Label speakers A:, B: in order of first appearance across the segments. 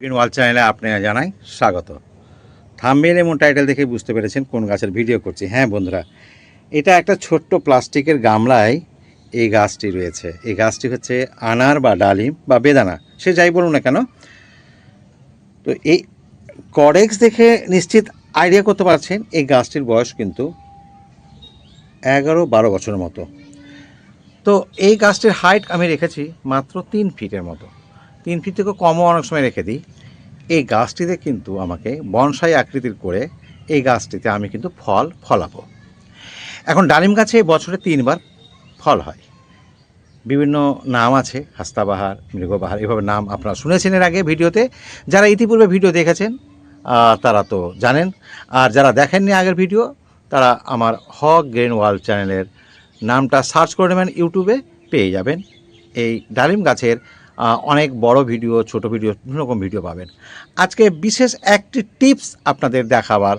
A: Green ওয়াল চ্যানেলে আপনারা জানাই স্বাগত। থাম্বেল এবং টাইটেল দেখে বুঝতে পেরেছেন কোন গাছের ভিডিও করছি। হ্যাঁ বন্ধুরা, এটা একটা ছোট্ট প্লাস্টিকের গামলায় এই গাছটি রয়েছে। এই গাছটি হচ্ছে আনার বা ডালিম বা বেদানা, সে যাই বলুন না কেন। তো এই কডেক্স দেখে নিশ্চিত আইডিয়া করতে পারছেন এই গাছটির বয়স কিন্তু এগারো বারো বছরের মতো। তো এই গাছটির হাইট আমি রেখেছি মাত্র তিন ফিটের মতো। তিন ফিট থেকে কমও অনেক সময় রেখে দিই। এই গাছটিতে কিন্তু আমাকে বনসাই আকৃতির করে এই গাছটিতে আমি কিন্তু ফল ফলাবো। এখন ডালিম গাছে বছরে তিনবার ফল হয়। বিভিন্ন নাম আছে, হাস্তাবাহার, মৃগবাহার, এভাবে নাম আপনারা শুনেছেন এর আগে ভিডিওতে। যারা ইতিপূর্বে ভিডিও দেখেছেন তারা তো জানেন। আর যারা দেখেননি আগের ভিডিও, তারা আমার হক গ্রেন ওয়ার্ল্ড চ্যানেলের নামটা সার্চ করে নেবেন, ইউটিউবে পেয়ে যাবেন। এই ডালিম গাছের অনেক বড় ভিডিও, ছোট ভিডিও, বিভিন্ন রকম ভিডিও পাবেন। আজকে বিশেষ একটি টিপস আপনাদের দেখাবার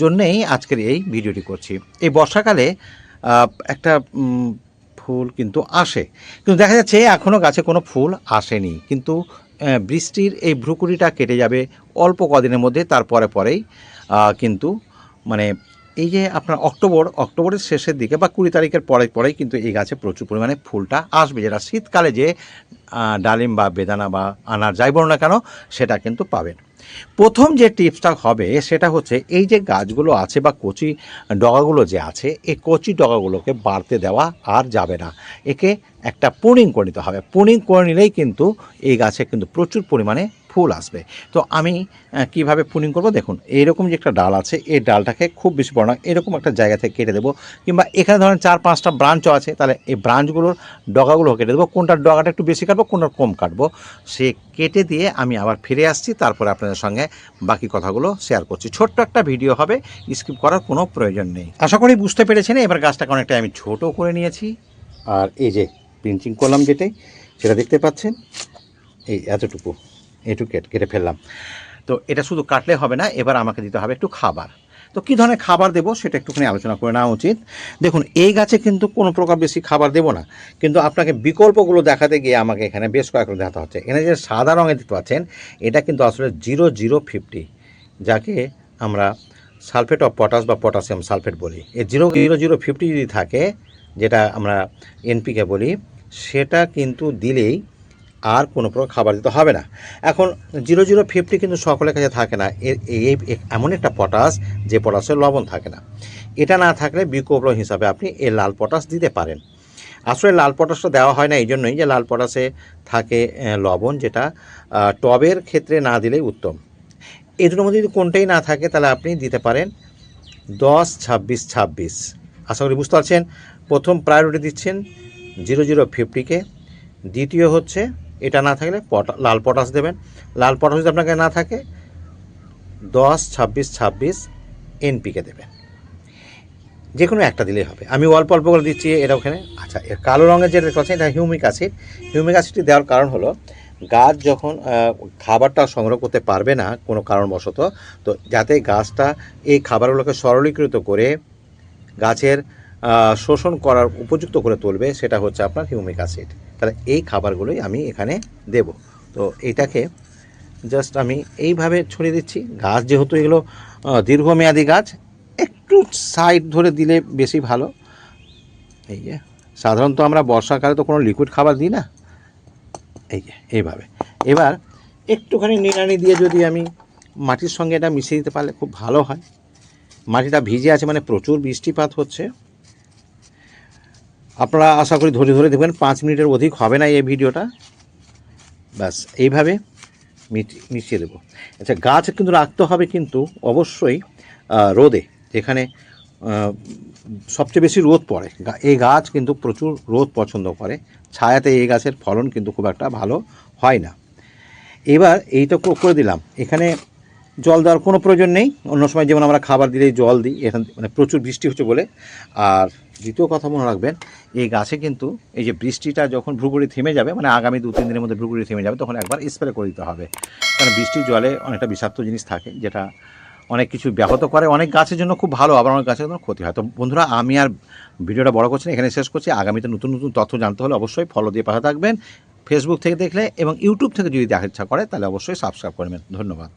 A: জন্যেই আজকের এই ভিডিওটি করছি। এই বর্ষাকালে একটা ফুল কিন্তু আসে। কিন্তু দেখা যাচ্ছে এখনও গাছে কোনো ফুল আসেনি। কিন্তু বৃষ্টির এই ভ্রুকুড়িটা কেটে যাবে অল্প কদিনের মধ্যে, তারপরে পরেই কিন্তু মানে এই যে আপনার অক্টোবর, অক্টোবরের শেষের দিকে বা কুড়ি তারিখের পরে, পরেই কিন্তু এই গাছে প্রচুর পরিমাণে ফুলটা আসবে। যেটা শীতকালে যে ডালিম বা বেদানা বা আনার যাই বলো না কেন, সেটা কিন্তু পাবেন। প্রথম যে টিপসটা হবে, সেটা হচ্ছে এই যে গাছগুলো আছে বা কচি ডগাগুলো যে আছে, এই কচি ডগাগুলোকে বাড়তে দেওয়া আর যাবে না। একে একটা পুনিং করে নিতে হবে। পুনিং করে নিলেই কিন্তু এই গাছে কিন্তু প্রচুর পরিমাণে ফুল আসবে। তো আমি কীভাবে পুনিং করব? দেখুন, এইরকম যে একটা ডাল আছে, এই ডালটাকে খুব বেশি বড় না এরকম একটা জায়গা থেকে কেটে দেবো। কিংবা এখানে ধরেন চার পাঁচটা ব্রাঞ্চও আছে, তাহলে এই ব্রাঞ্চগুলোর ডগাগুলো কেটে দেবো। কোনটার ডগাটা একটু বেশি কাটবো, কোনটার কম কাটবো। সে কেটে দিয়ে আমি আবার ফিরে আসছি, তারপরে আপনাদের সঙ্গে বাকি কথাগুলো শেয়ার করছি। ছোট্ট একটা ভিডিও হবে স্কিপ করার কোনো প্রয়োজন নেই। আশা করি বুঝতে পেরেছেন, এবার গাছটাকে অনেকটা আমি ছোট করে নিয়েছি। আর এই যে প্রিন্টিং করলাম যেটাই, সেটা দেখতে পাচ্ছেন, এই এতটুকু। এটুকু কেটে কেটে ফেললাম। তো এটা শুধু কাটলে হবে না, এবার আমাকে দিতে হবে একটু খাবার। তো কী ধরনের খাবার দেবো সেটা একটুখানি আলোচনা করে নেওয়া উচিত। দেখুন, এই গাছে কিন্তু কোনো প্রকার বেশি খাবার দেবো না, কিন্তু আপনাকে বিকল্পগুলো দেখাতে গিয়ে আমাকে এখানে বেশ কয়েকটা দেখাতে হচ্ছে। এখানে যে সাদা রঙের দিতে পাচ্ছেন, এটা কিন্তু আসলে জিরো জিরো ফিফটি, যাকে আমরা সালফেট অফ পটাশ বা পটাশিয়াম সালফেট বলি। এই জিরো জিরো জিরো ফিফটি যদি থাকে, যেটা আমরা এনপিকে বলি, সেটা কিন্তু দিলেই আর কোনো প্রকার খাবার দিতে হবে না। এখন জিরো জিরো ফিফটি কিন্তু সকলের কাছে থাকে না। এর এই এমন একটা পটাশ যে পটাশের লবণ থাকে না। এটা না থাকলে বিকল্প হিসাবে আপনি এই লাল পটাশ দিতে পারেন। আসলে লাল পটাশটা দেওয়া হয় না এই জন্যই যে লাল পটাশে থাকে লবণ যেটা টবের ক্ষেত্রে না দিলেই উত্তম। এই দুটোর মধ্যে যদি কোনটাই না থাকে, তাহলে আপনি দিতে পারেন দশ ছাব্বিশ ছাব্বিশ। আশা করি বুঝতে পারছেন? প্রথম প্রায়োরিটি দিচ্ছেন জিরো জিরো ফিফটিকে। দ্বিতীয় হচ্ছে এটা না থাকলে পটা, লাল পটাশ দেবেন। লাল পটাশ যদি আপনাকে না থাকে, দশ, ছাব্বিশ ছাব্বিশ এনপিকে দেবেন। যে কোনো একটা দিলেই হবে। আমি অল্প অল্প করে দিচ্ছি, এটা ওখানে। আচ্ছা এর কালো রঙের যেটা দেখতে পাচ্ছেন, এটা হিউমিক অ্যাসিড হিউমিক অ্যাসিডটি দেওয়ার কারণ হলো, গাছ যখন খাবারটা সংগ্রহ করতে পারবে না, কোনো কারণবশত, তো যাতে গাছটা এই খাবারগুলোকে সরলীকৃত করে গাছের শোষণ করার উপযুক্ত করে তুলবে, সেটা হচ্ছে আপনার হিউমিক অ্যাসিড। তাহলে এই খাবারগুলোই আমি এখানে দেব। তো এইটাকে জাস্ট আমি এইভাবে ছড়িয়ে দিচ্ছি। গাছ যেহেতু এগুলো দীর্ঘমেয়াদী গাছ, একটু সাইড ধরে দিলে বেশি ভালো। এই যে, সাধারণত আমরা বর্ষাকালে তো কোনো লিকুইড খাবার দিই না। এই যে, এইভাবে। এবার একটুখানি নিড়ানি দিয়ে যদি আমি মাটির সঙ্গে এটা মিশিয়ে দিতে পারলে খুব ভালো হয়। মাটিটা ভিজে আছে মানে প্রচুর বৃষ্টিপাত হচ্ছে। আপনারা আশা করি ধরে ধরে দেখবেন, পাঁচ মিনিটের অধিক হবে না এই ভিডিওটা। ব্যাস, এইভাবে মিশিয়ে দেবো। আচ্ছা গাছ কিন্তু রাখতে হবে কিন্তু অবশ্যই রোদে। যেখানে সবচেয়ে বেশি রোদ পড়ে। এই গাছ কিন্তু প্রচুর রোদ পছন্দ করে। ছায়াতে এই গাছের ফলন কিন্তু খুব একটা ভালো হয় না। এবার এইটা করে দিলাম। এখানে জল দেওয়ার কোনো প্রয়োজন নেই। অন্য সময় যেমন আমরা খাবার দিলেই জল দিই, এখান মানে প্রচুর বৃষ্টি হচ্ছে বলে। আর দ্বিতীয় কথা মনে রাখবেন, এই গাছে কিন্তু এই যে বৃষ্টিটা যখন ভ্রুগুড়ি থেমে যাবে মানে আগামী দু তিন দিনের মধ্যে ভ্রুগুড়ি থেমে যাবে, তখন একবার স্প্রে করে দিতে হবে। কারণ বৃষ্টির জলে অনেকটা বিষাক্ত জিনিস থাকে, যেটা অনেক কিছু ব্যাহত করে। অনেক গাছের জন্য খুব ভালো, আবার অনেক গাছের জন্য ক্ষতি হয়। তো বন্ধুরা, আমি আর ভিডিওটা বড় করছি এখানে শেষ করছি। আগামীতে নতুন নতুন তথ্য জানতে হলে অবশ্যই ফলো দিয়ে পাশে থাকবেন। ফেসবুক থেকে দেখলে এবং ইউটিউব থেকে যদি দেখার ইচ্ছা করে, তাহলে অবশ্যই সাবস্ক্রাইব করবেন ধন্যবাদ।